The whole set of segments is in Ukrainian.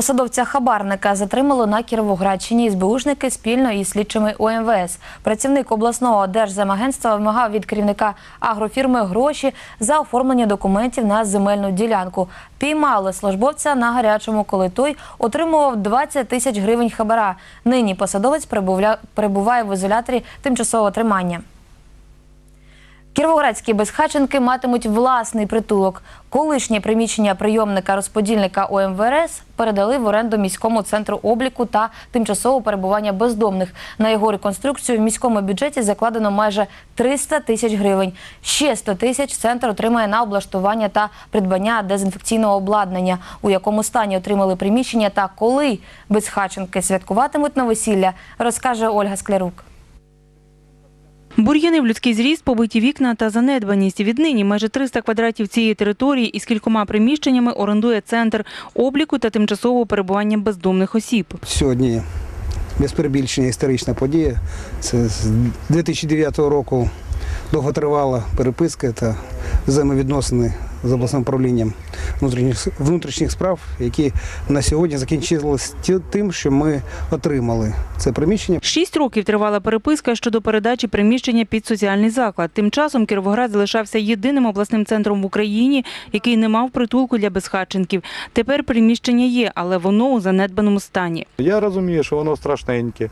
Посадовця хабарника затримали на Кіровоградщині СБУшники спільно із слідчими ОМВС. Працівник обласного держземагентства вимагав від керівника агрофірми гроші за оформлення документів на земельну ділянку. Піймали службовця на гарячому, коли той отримував 20 тисяч гривень хабара. Нині посадовець перебуває в ізоляторі тимчасового тримання. Кіровоградські безхаченки матимуть власний притулок. Колишнє приміщення прийомника розподільника ОМВРС передали в оренду міському центру обліку та тимчасового перебування бездомних. На його реконструкцію в міському бюджеті закладено майже 300 тисяч гривень. Ще 100 тисяч центр отримає на облаштування та придбання дезінфекційного обладнання, у якому стані отримали приміщення та коли безхаченки святкуватимуть новосілля, розкаже Ольга Склярук. Бур'яни в людський зріст, побиті вікна та занедбаність. Віднині майже 300 квадратів цієї території із кількома приміщеннями орендує центр обліку та тимчасового перебування бездомних осіб. Сьогодні без перебільшення історична подія. Це з 2009 року довготривала переписка та взаємовідносини з обласним управлінням внутрішніх, внутрішніх справ, які на сьогодні закінчились тим, що ми отримали це приміщення. Шість років тривала переписка щодо передачі приміщення під соціальний заклад. Тим часом Кіровоград залишався єдиним обласним центром в Україні, який не мав притулку для безхатченків. Тепер приміщення є, але воно у занедбаному стані. Я розумію, що воно страшненьке,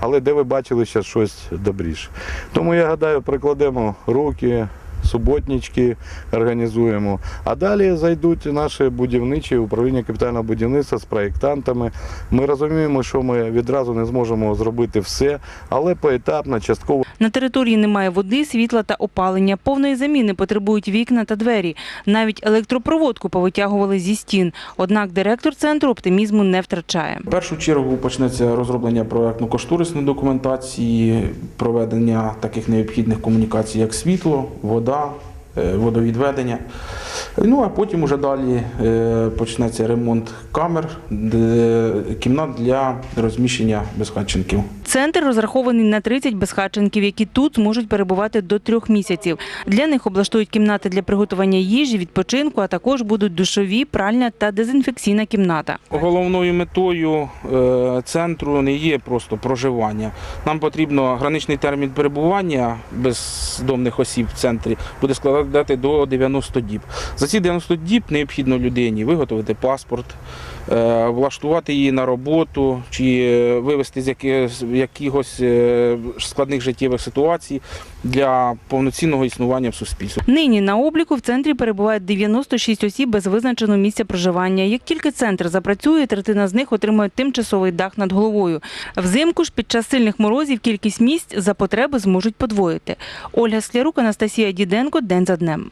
але де ви бачили ще щось добріше. Тому я гадаю, прикладемо руки, суботнички організуємо. А далі зайдуть наші будівничі управління капітального будівництва з проєктантами. Ми розуміємо, що ми відразу не зможемо зробити все, але поетапно, частково. На території немає води, світла та опалення. Повної заміни потребують вікна та двері. Навіть електропроводку повитягували зі стін. Однак директор центру оптимізму не втрачає. В першу чергу почнеться розроблення проектно-кошторисної документації, проведення таких необхідних комунікацій, як світло, вода, е, водовідведення. Ну а потім уже далі е, почнеться ремонт камер, кімнат для розміщення безхатченків. Центр розрахований на 30 безхатченків, які тут зможуть перебувати до трьох місяців. Для них облаштують кімнати для приготування їжі, відпочинку, а також будуть душові, пральня та дезінфекційна кімната. Головною метою е, центру не є просто проживання. Нам потрібно граничний термін перебування бездомних осіб в центрі буде складати до 90 діб. За ці 90 діб необхідно людині виготовити паспорт, е, влаштувати її на роботу чи е, вивести з якихось, якихось е, складних життєвих ситуацій для повноцінного існування в суспільстві. Нині на обліку в центрі перебувають 96 осіб без визначеного місця проживання. Як тільки центр запрацює, третина з них отримує тимчасовий дах над головою. Взимку ж під час сильних морозів кількість місць за потреби зможуть подвоїти. Ольга Склярук, Анастасія Діденко. День за днем.